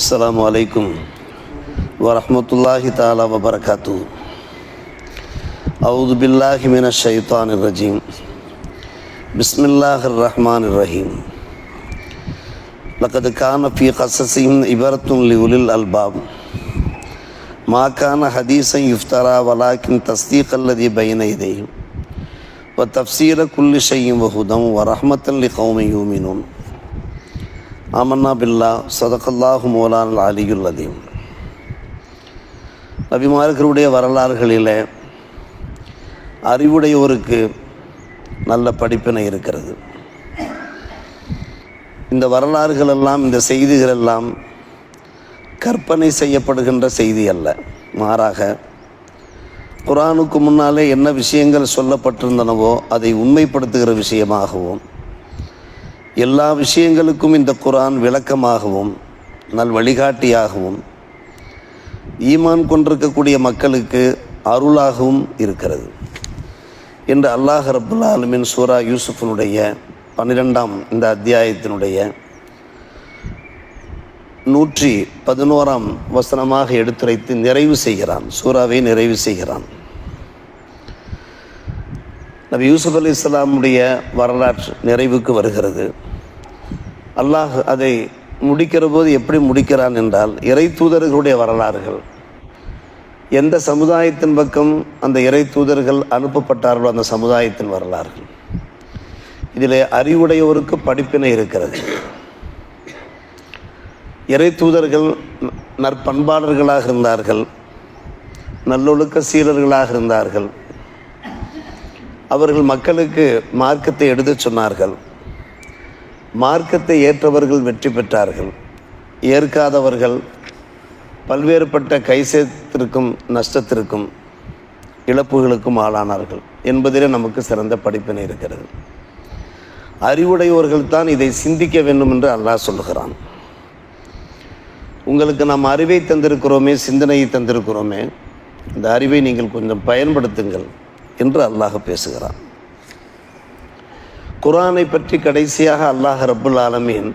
السلام عليكم ورحمة الله تعالى وبركاته أعوذ بالله من الشيطان الرجيم بسم الله الرحمن الرحيم لقد كان في قصصهم عبرة لأولي الألباب ما كان حديثا يفترى ولكن تصديق الذي بين يديه وتفسير كل شيء وهدى ورحمة لقوم يؤمنون ஆமன்னா பில்லா சதகல்லாஹு மோலான் அலியுல் அதீம் நபிமார்களுடைய வரலாறுகளில் அறிவுடையோருக்கு நல்ல படிப்பினை இருக்கிறது. இந்த வரலாறுகள் எல்லாம் இந்த செய்திகள் எல்லாம் கற்பனை செய்யப்படுகின்ற செய்தி அல்ல. மாறாக குரானுக்கு முன்னாலே என்ன விஷயங்கள் சொல்லப்பட்டிருந்தனவோ அதை உண்மைப்படுத்துகிற விஷயமாகவும் எல்லா விஷயங்களுக்கும் இந்த குரான் விளக்கமாகவும் நல் வழிகாட்டியாகவும் ஈமான் கொண்டிருக்கக்கூடிய மக்களுக்கு அருளாகவும் இருக்கிறது. என்று அல்லாஹ் ரபுல்லா ஆலமின் சூரா யூசுஃபினுடைய பன்னிரெண்டாம் இந்த அத்தியாயத்தினுடைய நூற்றி பதினோராம் வசனமாக எடுத்துரைத்து நிறைவு செய்கிறான் சூறாவை நிறைவு செய்கிறான். நபி யூசுப் அலி இஸ்லாமுடைய வரலாற்று நிறைவுக்கு வருகிறது. அல்லாஹ் அதை முடிக்கிற போது எப்படி முடிக்கிறான் என்றால் இறை தூதர்களுடைய வரலாறுகள். எந்த சமுதாயத்தின் பக்கம் அந்த இறை தூதர்கள் அனுப்பப்பட்டார்களோ அந்த சமுதாயத்தின் வரலாறுகள். இதில் அறிவுடையவருக்கு படிப்பினை இருக்கிறது. இறை தூதர்கள் நற்பண்பாளர்களாக இருந்தார்கள். நல்லொழுக்க சீரர்களாக இருந்தார்கள். அவர்கள் மக்களுக்கு மார்க்கத்தை எடுத்துச் சொன்னார்கள். மார்க்கத்தை ஏற்றவர்கள் வெற்றி பெற்றார்கள். ஏற்காதவர்கள் பல்வேறுபட்ட கைசேத்திற்கும் நஷ்டத்திற்கும் இழப்புகளுக்கும் ஆளானார்கள் என்பதிலே நமக்கு சிறந்த படிப்பினை இருக்கிறது. அறிவுடையவர்கள் தான் இதை சிந்திக்க வேண்டும் என்று அல்லாஹ் சொல்லுகிறான். உங்களுக்கு நாம் அறிவை தந்திருக்கிறோமே சிந்தனையை தந்திருக்கிறோமே இந்த அறிவை நீங்கள் கொஞ்சம் பயன்படுத்துங்கள். என்று அல்லாஹ் பேசுகிறான். குரானை பற்றி கடைசியாக அல்லாஹ் ரப்புல் ஆலமீன்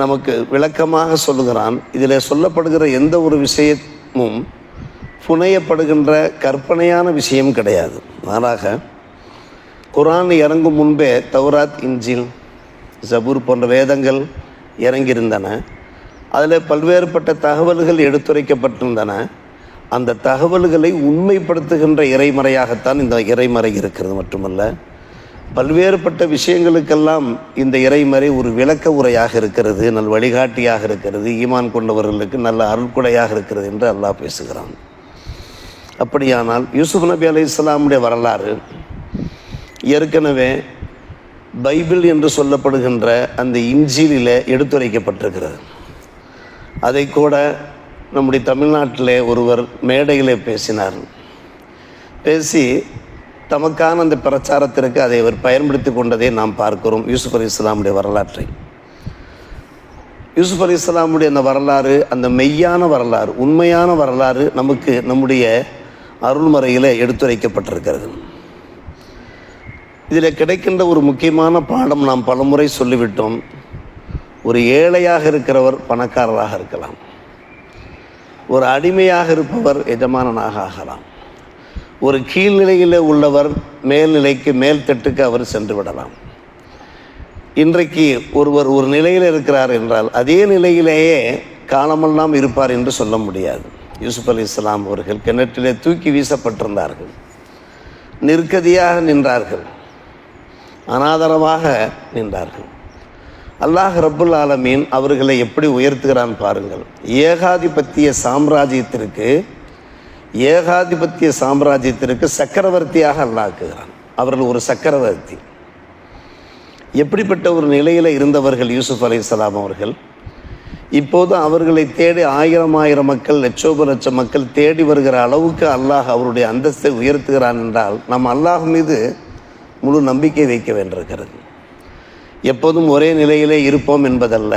நமக்கு விளக்கமாக சொல்லுகிறான். இதில் சொல்லப்படுகிற எந்த ஒரு விஷயமும் புனையப்படுகின்ற கற்பனையான விஷயம் கிடையாது. மாறாக குரான் இறங்கும் முன்பே தௌராத் இஞ்சில் ஜபூர் போன்ற வேதங்கள் இறங்கியிருந்தன. அதில் பல்வேறுபட்ட தகவல்கள் எடுத்துரைக்கப்பட்டிருந்தன. அந்த தகவல்களை உண்மைப்படுத்துகின்ற இறைமறையாகத்தான் இந்த இறைமறை இருக்கிறது மட்டுமல்ல பல்வேறுபட்ட விஷயங்களுக்கெல்லாம் இந்த இறைமறை ஒரு விளக்க உரையாக இருக்கிறது நல் வழிகாட்டியாக இருக்கிறது ஈமான் கொண்டவர்களுக்கு நல்ல அருள்குடையாக இருக்கிறது என்று அல்லாஹ் பேசுகிறான். அப்படியானால் யூசுப் நபி அலி இஸ்லாமுடைய வரலாறு ஏற்கனவே பைபிள் என்று சொல்லப்படுகின்ற அந்த இஞ்சிலில் எடுத்துரைக்கப்பட்டிருக்கிறது. அதை கூட நம்முடைய தமிழ்நாட்டில் ஒருவர் மேடையில் பேசினார். பேசி தமக்கான அந்த பிரச்சாரத்திற்கு அதை அவர் பயன்படுத்தி கொண்டதை நாம் பார்க்கிறோம். யூசுப் அலி இஸ்லாமுடைய வரலாற்றை. யூசுப் அலி இஸ்லாமுடைய அந்த வரலாறு அந்த மெய்யான வரலாறு உண்மையான வரலாறு நமக்கு நம்முடைய அருள்முறையில் எடுத்துரைக்கப்பட்டிருக்கிறது. இதில் கிடைக்கின்ற ஒரு முக்கியமான பாடம் நாம் பலமுறை சொல்லிவிட்டோம். ஒரு ஏழையாக இருக்கிறவர் பணக்காரராக இருக்கலாம். ஒரு அடிமையாக இருப்பவர் எஜமானனாக ஆகலாம். ஒரு கீழ்நிலையில் உள்ளவர் மேல்நிலைக்கு மேல் தட்டுக்கு அவர் சென்று விடலாம். இன்றைக்கு ஒருவர் ஒரு நிலையில் இருக்கிறார் என்றால் அதே நிலையிலேயே காலமெல்லாம் இருப்பார் என்று சொல்ல முடியாது. யூசுப் அலி இஸ்லாம் அவர்கள் கிணற்றிலே தூக்கி வீசப்பட்டிருந்தார்கள். நிற்கதியாக நின்றார்கள். அனாதரமாக நின்றார்கள். அல்லாஹ் ரபுல் ஆலமீன் அவர்களை எப்படி உயர்த்துகிறான் பாருங்கள். ஏகாதிபத்திய சாம்ராஜ்யத்திற்கு ஏகாதிபத்திய சாம்ராஜ்யத்திற்கு சக்கரவர்த்தியாக அல்லாக்குகிறான் அவர்கள் ஒரு சக்கரவர்த்தி. எப்படிப்பட்ட ஒரு நிலையில் இருந்தவர்கள் யூசுப் அலி இஸ்லாம் அவர்கள்? இப்போது அவர்களை தேடி ஆயிரம் ஆயிரம் மக்கள் லட்சோப லட்சம் மக்கள் தேடி வருகிற அளவுக்கு அல்லாஹ் அவருடைய அந்தஸ்தை உயர்த்துகிறான் என்றால் நம்ம அல்லாஹ் மீது முழு நம்பிக்கை வைக்க வேண்டியிருக்கிறது. எப்போதும் ஒரே நிலையிலே இருப்போம் என்பதல்ல.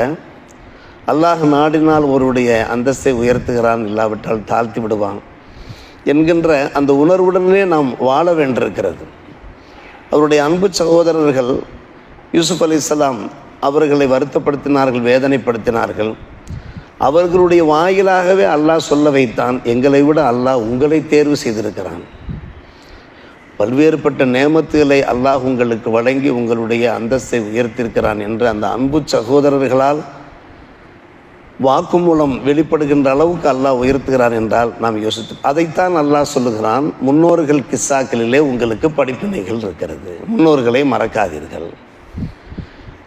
அல்லாஹ் நாடினால் ஒருவருடைய அந்தஸ்தை உயர்த்துகிறான் இல்லாவிட்டால் தாழ்த்தி விடுவான் என்கின்ற அந்த உணர்வுடனே நாம் வாழ வேண்டியிருக்கிறது. அவருடைய அன்பு சகோதரர்கள் யூசுப் அலி அவர்களை வருத்தப்படுத்தினார்கள் வேதனைப்படுத்தினார்கள். அவர்களுடைய வாயிலாகவே அல்லாஹ் சொல்ல வைத்தான் எங்களை விட அல்லாஹ் உங்களை தேர்வு செய்திருக்கிறான். பல்வேறுபட்ட நேமத்துகளை அல்லாஹ் உங்களுக்கு வழங்கி உங்களுடைய அந்தஸ்தை உயர்த்திருக்கிறான் என்று அந்த அன்பு சகோதரர்களால் வாக்குமூலம் வெளிப்படுகின்ற அளவுக்கு அல்லாஹ் உயர்த்துகிறான் என்றால் நாம் யோசித்து அதைத்தான் அல்லாஹ் சொல்லுகிறான் முன்னோர்கள் கிஸ்ஸாக்களிலே உங்களுக்கு படிப்பினைகள் இருக்கிறது. முன்னோர்களை மறக்காதீர்கள்.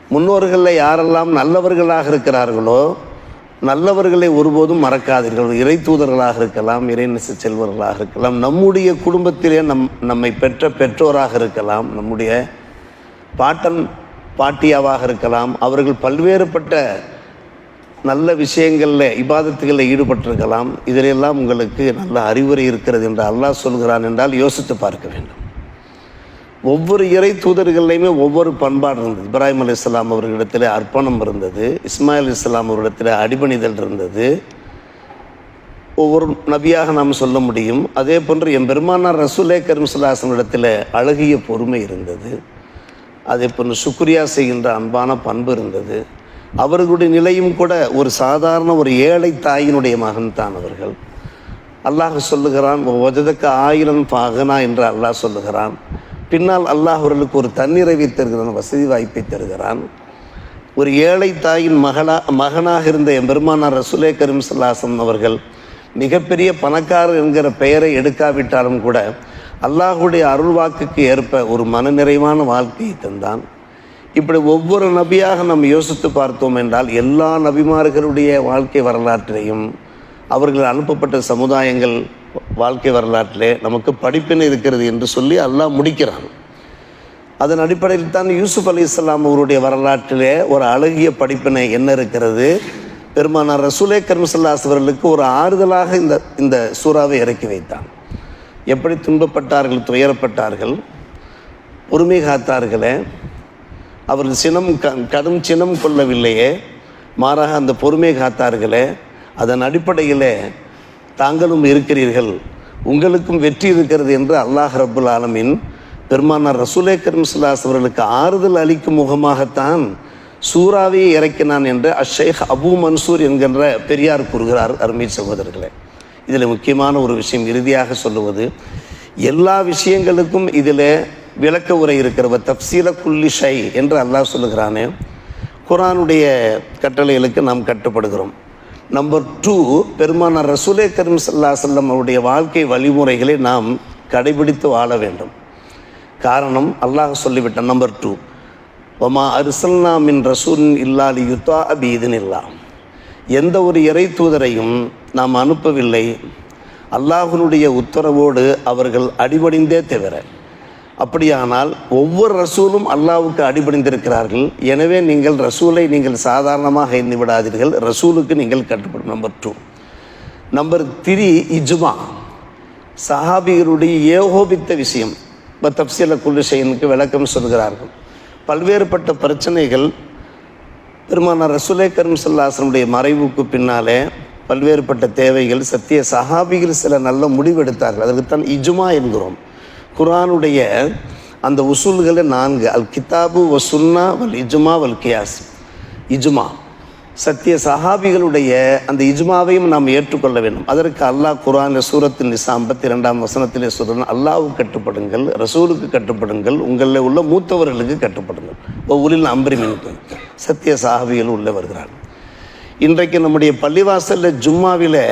முன்னோர்களில் யாரெல்லாம் நல்லவர்களாக இருக்கிறார்களோ நல்லவர்களை ஒருபோதும் மறக்காதீர்கள். இறை தூதர்களாக இருக்கலாம் இறைநெச செல்வர்களாக இருக்கலாம் நம்முடைய குடும்பத்திலே நம் நம்மை பெற்ற பெற்றோராக இருக்கலாம் நம்முடைய பாட்டன் பாட்டியாவாக இருக்கலாம் அவர்கள் பல்வேறுபட்ட நல்ல விஷயங்களில் இபாதத்துகளில் ஈடுபட்டிருக்கலாம். இதிலெல்லாம் உங்களுக்கு நல்ல அறிவுரை இருக்கிறது என்று அல்லாஹ் சொல்கிறான் என்றால் யோசித்து பார்க்க வேண்டும். ஒவ்வொரு இறை தூதர்கள்லையுமே ஒவ்வொரு பண்பாடு இருந்தது. இப்ராஹிம் அலி இஸ்லாம் அவர்களிடத்தில் அர்ப்பணம் இருந்தது. இஸ்மாயில் இஸ்லாம் அவர்களிடத்தில் அடிபணிதல் இருந்தது. ஒவ்வொரு நபியாக நாம் சொல்ல முடியும். அதே போன்று என் பெருமானார் ரசூலே கரிம்சல்லாசனிடத்தில் அழகிய பொறுமை இருந்தது. அதே போன்று சுக்ரியா செய்கின்ற அன்பான பண்பு இருந்தது. அவர்களுடைய நிலையும் கூட ஒரு சாதாரண ஒரு ஏழை தாயினுடைய மகன் தான் அவர்கள். அல்லாஹ் சொல்லுகிறான் ஒஜதக்க ஆயிரம் பாகனா என்று அல்லாஹ் சொல்லுகிறான். பின்னால் அல்லாஹ் அவர்களுக்கு ஒரு தண்ணீரை தருகிறான் வசதி வாய்ப்பை தருகிறான். ஒரு ஏழை தாயின் மகளா மகனாக இருந்த என் பெருமானார் ரசுலே கரீம் சல்லாசம் அவர்கள் மிகப்பெரிய பணக்காரர் என்கிற பெயரை எடுக்காவிட்டாலும் கூட அல்லாஹுடைய அருள்வாக்குக்கு ஏற்ப ஒரு மனநிறைவான வாழ்க்கையை தந்தான். இப்படி ஒவ்வொரு நபியாக நாம் யோசித்து பார்த்தோம் என்றால் எல்லா நபிமார்களுடைய வாழ்க்கை வரலாற்றையும் அவர்கள் அனுப்பப்பட்ட சமுதாயங்கள் வாழ்க்கை வரலாற்றிலே நமக்கு படிப்பினை இருக்கிறது என்று சொல்லி அல்லாஹ் முடிக்கிறான். அதன் அடிப்படையில் தான் யூசுப் அலி இஸ்லாம் அவருடைய வரலாற்றிலே ஒரு அழகிய படிப்பினை என்ன இருக்கிறது? பெருமானார் ரசூலே கர்மசல்லாஸ் அவர்களுக்கு ஒரு ஆறுதலாக இந்த இந்த சூறாவை இறக்கி வைத்தான். எப்படி துன்பப்பட்டார்கள் துயரப்பட்டார்கள் பொறுமை காத்தார்களே அவர்கள் சினம் க கடும் சினம் கொள்ளவில்லையே மாறாக அந்த பொறுமை காத்தார்களே அதன் அடிப்படையிலே தாங்களும் இருக்கிறீர்கள் உங்களுக்கும் வெற்றி இருக்கிறது என்று அல்லாஹ் ரபுல் ஆலமின் பெருமானார் ரசூலே கரீம் அவர்களுக்கு ஆறுதல் அளிக்கும் முகமாகத்தான் சூறாவை இறக்கினான் என்று அஷேக் அபு மன்சூர் என்கின்ற பெரியார் கூறுகிறார் அருமை சகோதரர்களே. இதில் முக்கியமான ஒரு விஷயம் இறுதியாக சொல்லுவது எல்லா விஷயங்களுக்கும் இதில் விளக்க உரை இருக்கிறவ தப்சீல குல்லி ஷை என்று அல்லாஹ் சொல்லுகிறானே. குரானுடைய கட்டளைகளுக்கு நாம் கட்டுப்படுகிறோம். நம்பர் டூ பெருமானார் ரசூலே கரீம் சல்லா செல்லம் அவருடைய வாழ்க்கை வழிமுறைகளை நாம் கடைபிடித்து வாழ வேண்டும். காரணம் அல்லாஹ் சொல்லிவிட்டான் நம்பர் டூ ஒமா அரிசல்னா மின் ரசூல் இல்லாலி யுத்தா அபீதின் இல்லா எந்த ஒரு இறை தூதரையும் நாம் அனுப்பவில்லை. அல்லாஹனுடைய உத்தரவோடு அவர்கள் அடிபடிந்தே தவிர. அப்படியானால் ஒவ்வொரு ரசூலும் அல்லாவுக்கு அடிபணிந்திருக்கிறார்கள். எனவே நீங்கள் ரசூலை நீங்கள் சாதாரணமாக எண்ணி விடாதீர்கள். ரசூலுக்கு நீங்கள் கட்டுப்படும் நம்பர் டூ நம்பர் த்ரீ இஜ்மா சஹாபிகளுடைய ஏகோபித்த விஷயம். இப்போ தப்சீல குல்லுஷைனுக்கு விளக்கம் சொல்கிறார்கள். பல்வேறுபட்ட பிரச்சனைகள் பெருமானார் ரசூலே கரும் சல்லாசனுடைய மறைவுக்கு பின்னாலே பல்வேறுபட்ட தேவைகள் சத்திய சஹாபிகள் சில நல்ல முடிவெடுத்தார்கள் அதற்குத்தான் இஜுமா என்கிறோம். குரானுடைய அந்த உசூல்களை நான்கு. அல் கிதாபு வ சுன்னா வல் இஜுமா வல் கியாஸ். இஜுமா. சத்திய சஹாபிகளுடைய அந்த இஜ்மாவையும் நாம் ஏற்றுக்கொள்ள வேண்டும். அதற்கு அல்லாஹ் குரான் சூரத்தின் நிசா ஐம்பத்தி ரெண்டாம் வசனத்திலே சொல்கிறேன் அல்லாவுக்கு கட்டுப்படுங்கள் ரசூலுக்கு கட்டுப்படுங்கள் உங்களில் உள்ள மூத்தவர்களுக்கு கட்டுப்படுங்கள். ஒவ்வொரு அம்பரி மின்ட்டு சத்திய சஹாபிகள் உள்ளே வருகிறார்கள். இன்றைக்கு நம்முடைய பள்ளிவாசலில் ஜும்மாவில்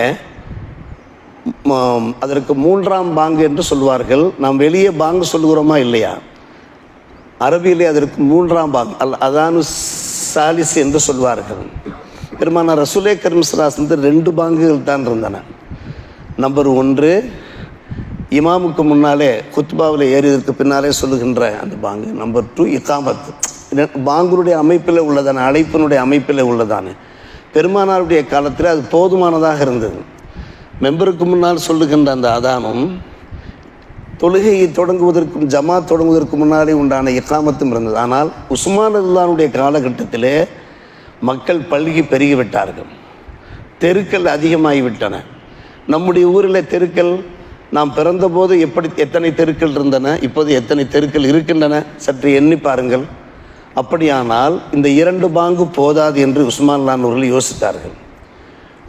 அதற்கு மூன்றாம் பாங்கு என்று சொல்வார்கள். நாம் வெளியே பாங்கு சொல்கிறோமா இல்லையா? அரபியிலே அதற்கு மூன்றாம் பாங்கு அல் அதானு சாலிஸ் என்று சொல்வார்கள். பெருமானார் ரசுலே கரிம்ஸ்லாஸ் வந்து ரெண்டு பாங்குகள் தான் இருந்தன. நம்பர் ஒன்று இமாமுக்கு முன்னாலே குத்பாவில் ஏறியதற்கு பின்னாலே சொல்லுகின்ற அந்த பாங்கு. Number two இகாமத். பாங்குடைய அமைப்பில் உள்ளதான அழைப்பினுடைய அமைப்பில் உள்ளதான. பெருமானாருடைய காலத்தில் அது போதுமானதாக இருந்தது. மெம்பருக்கு முன்னால் சொல்லுகின்ற அந்த அதானம் தொழுகையை தொடங்குவதற்கும் ஜமாத் தொடங்குவதற்கு முன்னாலே உண்டான இக்காமத்தும் இருந்தது. ஆனால் உஸ்மான் அல்லானுடைய காலகட்டத்திலே மக்கள் பல்கி பெருகிவிட்டார்கள் தெருக்கள் அதிகமாகிவிட்டன நம்முடைய ஊரில் தெருக்கள் நாம் பிறந்தபோது எப்படி எத்தனை தெருக்கள் இருந்தன இப்போது எத்தனை தெருக்கள் இருக்கின்றன சற்று எண்ணி பாருங்கள். அப்படியானால் இந்த இரண்டு பாங்கு போதாது என்று உஸ்மான் லான் அவர்கள் யோசித்தார்கள்.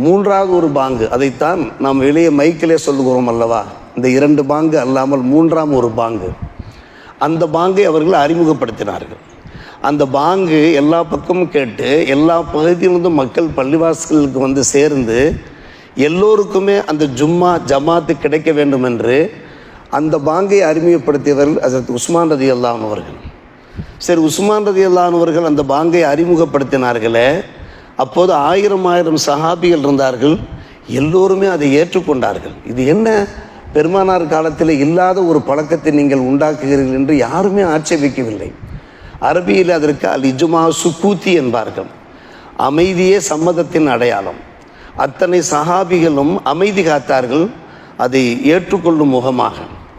மூன்றாவது ஒரு பாங்கு. அதைத்தான் நாம் வெளியே மைக்கிலே சொல்லுகிறோம் அல்லவா? இந்த இரண்டு பாங்கு அல்லாமல் மூன்றாம் ஒரு பாங்கு. அந்த பாங்கை அவர்கள் அறிமுகப்படுத்தினார்கள். அந்த பாங்கு எல்லா பக்கமும் கேட்டு எல்லா பகுதியிலிருந்தும் மக்கள் பள்ளிவாசல்களுக்கு வந்து சேர்ந்து எல்லோருக்குமே அந்த ஜும்மா ஜமாத்து கிடைக்க வேண்டும் என்று அந்த பாங்கை அறிமுகப்படுத்தியவர்கள் அதற்கு உஸ்மான் ரதி அல்லான் அவர்கள். சரி உஸ்மான் ரதி அல்லானவர்கள் அந்த பாங்கை அறிமுகப்படுத்தினார்களே. அப்போது ஆயிரம் ஆயிரம் சஹாபிகள் இருந்தார்கள். எல்லோருமே அதை ஏற்றுக்கொண்டார்கள். இது என்ன? பெருமானார் காலத்தில் இல்லாத ஒரு பழக்கத்தை நீங்கள் உண்டாக்குகிறீர்கள் என்று யாருமே ஆட்சேபிக்கவில்லை. அரபியில் அதற்கு அல் இஜுமா சுக்கூத்தி என்பார்கள். அமைதியே சம்மதத்தின் அடையாளம். அத்தனை சஹாபிகளும் அமைதி காத்தார்கள். அதை ஏற்றுக்கொள்ளும் முகமாக.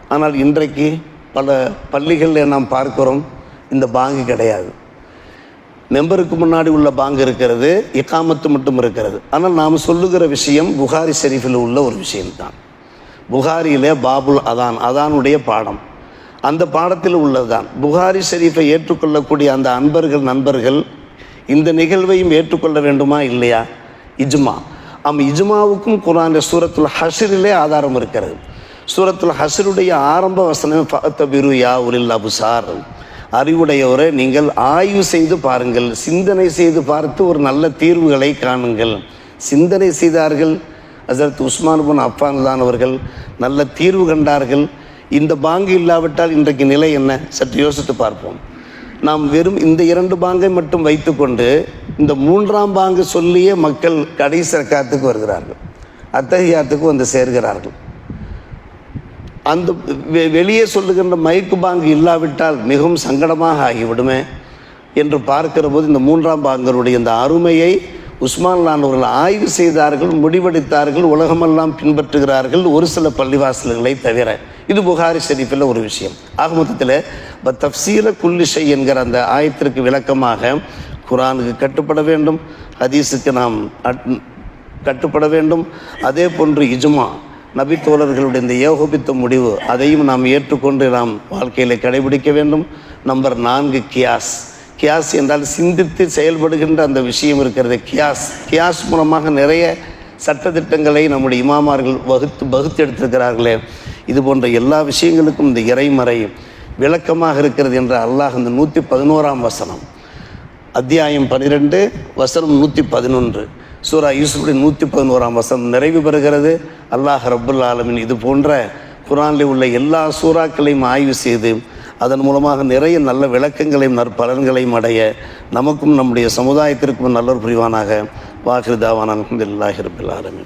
ஆனால் இன்றைக்கு பல பள்ளிகளில் நாம் பார்க்கிறோம் இந்த பாங்கு கிடையாது. மெம்பருக்கு முன்னாடி உள்ள பாங்கு இருக்கிறது இக்காமத்து மட்டும் இருக்கிறது. ஆனால் நாம் சொல்லுகிற விஷயம் புகாரி ஷெரீஃபில் உள்ள ஒரு விஷயம்தான். புகாரியிலே பாபுல் அதான் அதானுடைய பாடம். அந்த பாடத்தில் உள்ளதுதான். புகாரி ஷெரீஃபை ஏற்றுக்கொள்ளக்கூடிய அந்த அன்பர்கள் நண்பர்கள் இந்த நிகழ்வையும் ஏற்றுக்கொள்ள வேண்டுமா இல்லையா? இஜ்மா. அம் இஜ்மாவுக்கும் குரான் சூரத்துல் ஹஷிரிலே ஆதாரம் இருக்கிறது. சூரத்துல் ஹசருடைய ஆரம்ப வசனம் ஃபத்தபிரு யா உலில் அபுசார். அறிவுடையவரை நீங்கள் ஆய்வு செய்து பாருங்கள். சிந்தனை செய்து பார்த்து ஒரு நல்ல தீர்வுகளை காணுங்கள். சிந்தனை செய்தார்கள். ஹசரத் உஸ்மான் பின் அஃபான் அவர்கள் நல்ல தீர்வு கண்டார்கள். இந்த பாங்கு இல்லாவிட்டால் இன்றைக்கு நிலை என்ன? சற்று யோசித்து பார்ப்போம். நாம் வெறும் இந்த இரண்டு பாங்கை மட்டும் வைத்துக்கொண்டு இந்த மூன்றாம் பாங்கு சொல்லியே மக்கள் கடைசி காத்துக்கு வருகிறார்கள். அத்தகையாத்துக்கு வந்து சேர்கிறார்கள். அந்த வெளியே சொல்லுகின்ற மைக்கு பாங்கு இல்லாவிட்டால் மிகவும் சங்கடமாக ஆகிவிடுமே என்று பார்க்கிற போது இந்த மூன்றாம் பாங்கருடைய இந்த அருமையை உஸ்மான் லான் அவர்கள் ஆய்வு செய்தார்கள் முடிவெடுத்தார்கள் உலகமெல்லாம் பின்பற்றுகிறார்கள் ஒரு சில பள்ளிவாசல்களை தவிர. இது புகாரி ஷெரீஃபில் ஒரு விஷயம். ஆக மொத்தத்தில் தப்சீல குல்லிஷை என்கிற அந்த ஆயத்திற்கு விளக்கமாக குரானுக்கு கட்டுப்பட வேண்டும் ஹதீஸுக்கு நாம் அட்- கட்டுப்பட வேண்டும். அதே போன்று இஜுமா நபி தோழர்களுடைய இந்த ஏகோபித்த முடிவு அதையும் நாம் ஏற்றுக்கொண்டு நாம் வாழ்க்கையில் கடைபிடிக்க வேண்டும். நம்பர் நான்கு கியாஸ். கியாஸ் என்றால் சிந்தித்து செயல்படுகின்ற அந்த விஷயம் இருக்கிறது. கியாஸ். கியாஸ் மூலமாக நிறைய சட்டத்திட்டங்களை நம்முடைய இமாமார்கள் வகுத்து வகுத்து எடுத்திருக்கிறார்களே. இது போன்ற எல்லா விஷயங்களுக்கும் இந்த இறைமறை விளக்கமாக இருக்கிறது என்ற அல்லாஹ் இந்த நூற்றி பதினோராம் வசனம். அத்தியாயம் பன்னிரெண்டு வசனம் நூற்றி பதினொன்று. சூரா யூசுஃபுடைய நூற்றி பதினோராம் வசனம் நிறைவு பெறுகிறது. அல்லாஹ் ரப்புல் ஆலமின் இது போன்ற குரானில் உள்ள எல்லா சூறாக்களையும் ஆய்வு செய்து அதன் மூலமாக நிறைய நல்ல விளக்கங்களையும் நற்பலன்களையும் அடைய நமக்கும் நம்முடைய சமுதாயத்திற்கும் நல்ல புரிவானாக. வாஹிருதாவான் அலமதுல்லாஹி ரபுல் ஆலமின்.